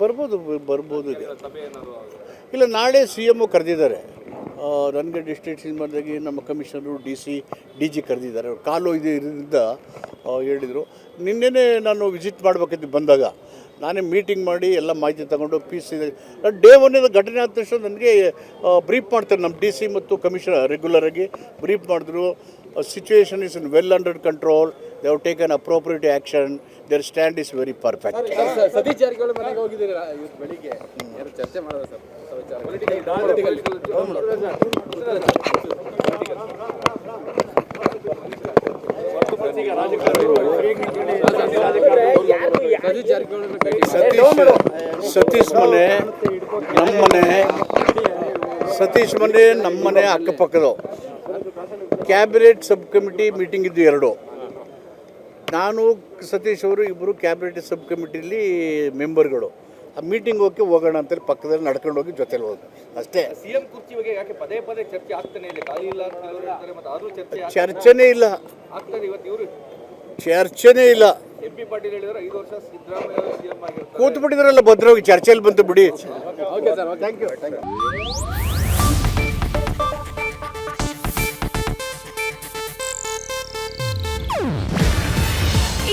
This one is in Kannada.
ಬರ್ಬೋದು ಬರ್ಬೋದು ಇಲ್ಲ ನಾಳೆ ಸಿ ಎಂ ಕರೆದಿದ್ದಾರೆ. ನನಗೆ ಡಿಸ್ಟ್ರಿಕ್ಟ್ ಸಿನಿಮಾದಾಗಿ ನಮ್ಮ commissioner D C D G ಕರೆದಿದ್ದಾರೆ. ಅವ್ರು ಕಾಲು ಇದು ಇರೋದ್ರಿಂದ ಹೇಳಿದರು. ನಿನ್ನೆನೇ ನಾನು ವಿಸಿಟ್ ಮಾಡಬೇಕಿದ್ದು ಬಂದಾಗ. ನಾನೇ ಮೀಟಿಂಗ್ ಮಾಡಿ ಎಲ್ಲ ಮಾಹಿತಿ ತಗೊಂಡು ಪಿ ಸಿ ಡೇ ಒನ್ನಿಂದ ಘಟನೆ ಆದ ತಕ್ಷಣ ನನಗೆ ಬ್ರೀಫ್ ಮಾಡ್ತಾರೆ ನಮ್ಮ ಡಿ ಸಿ ಮತ್ತು ಕಮಿಷನರ್ ರೆಗ್ಯುಲರಾಗಿ ಬ್ರೀಫ್ ಮಾಡಿದ್ರು. Situation is in well under control They have taken appropriate action Their stand is very perfect Satish Jarkiholi ಮನೆಗೆ ಹೋಗಿದ್ದೀರಾ? ಇವತ್ತು ಬೆಳಿಗ್ಗೆ. ಏನು ಚರ್ಚೆ ಮಾಡೋದು ಸರ್ ಸತೀಶ್ ಸತೀಶ್ ಮನೆ ನಮ್ಮ ಸತೀಶ್ ಮನೆ ನಮ್ಮ ಮನೆ ಅಕ್ಕಪಕ್ಕದು ಕ್ಯಾಬಿನೆಟ್ ಸಬ್ ಕಮಿಟಿ ಮೀಟಿಂಗ್ ಇದ್ದು ಎರಡು. ನಾನು ಸತೀಶ್ ಅವರು ಇಬ್ಬರು ಕ್ಯಾಬಿನೆಟ್ ಸಬ್ ಕಮಿಟಿಲಿ ಮೆಂಬರ್ಗಳು. ಆ ಮೀಟಿಂಗ್ ಹೋಗಿ ಹೋಗೋಣ ಅಂತೇಳಿ ಪಕ್ಕದಲ್ಲಿ ನಡ್ಕೊಂಡು ಹೋಗಿ ಜೊತೆಲಿ ಹೋಗಿ ಅಷ್ಟೇ. ಸಿಎಂ ಕುರ್ಚಿ ಬಗ್ಗೆ ಯಾಕೆ ಪದೇ ಪದೇ ಚರ್ಚೆ ಆಗ್ತಾನೆ ಇದೆ? ಖಾಲಿ ಇಲ್ಲ ಅಂತ ಕೆಲವರು ಹೇಳ್ತಾರೆ ಮತ್ತೆ ಆದ್ರೂ ಚರ್ಚೆ ಚರ್ಚೆನೇ ಇಲ್ಲ. ಆಗ್ತದೆ ಇವತ್ತು ಇವರು? ಚರ್ಚೆನೇ ಇಲ್ಲ. ಎಂ ಪಿ ಪಾಟೀಲ್ ಹೇಳಿದ್ರು ಐದು ವರ್ಷ ಸಿದ್ದರಾಮಯ್ಯ ಸಿಎಂ ಆಗಿರ್ತಾರೆ. ಕೂತು ಬಿಟ್ಟಿದ್ರಲ್ಲ ಭದ್ರವಾಗಿ ಚರ್ಚೆಯಲ್ಲಿ ಬಂತು ಬಿಡಿ.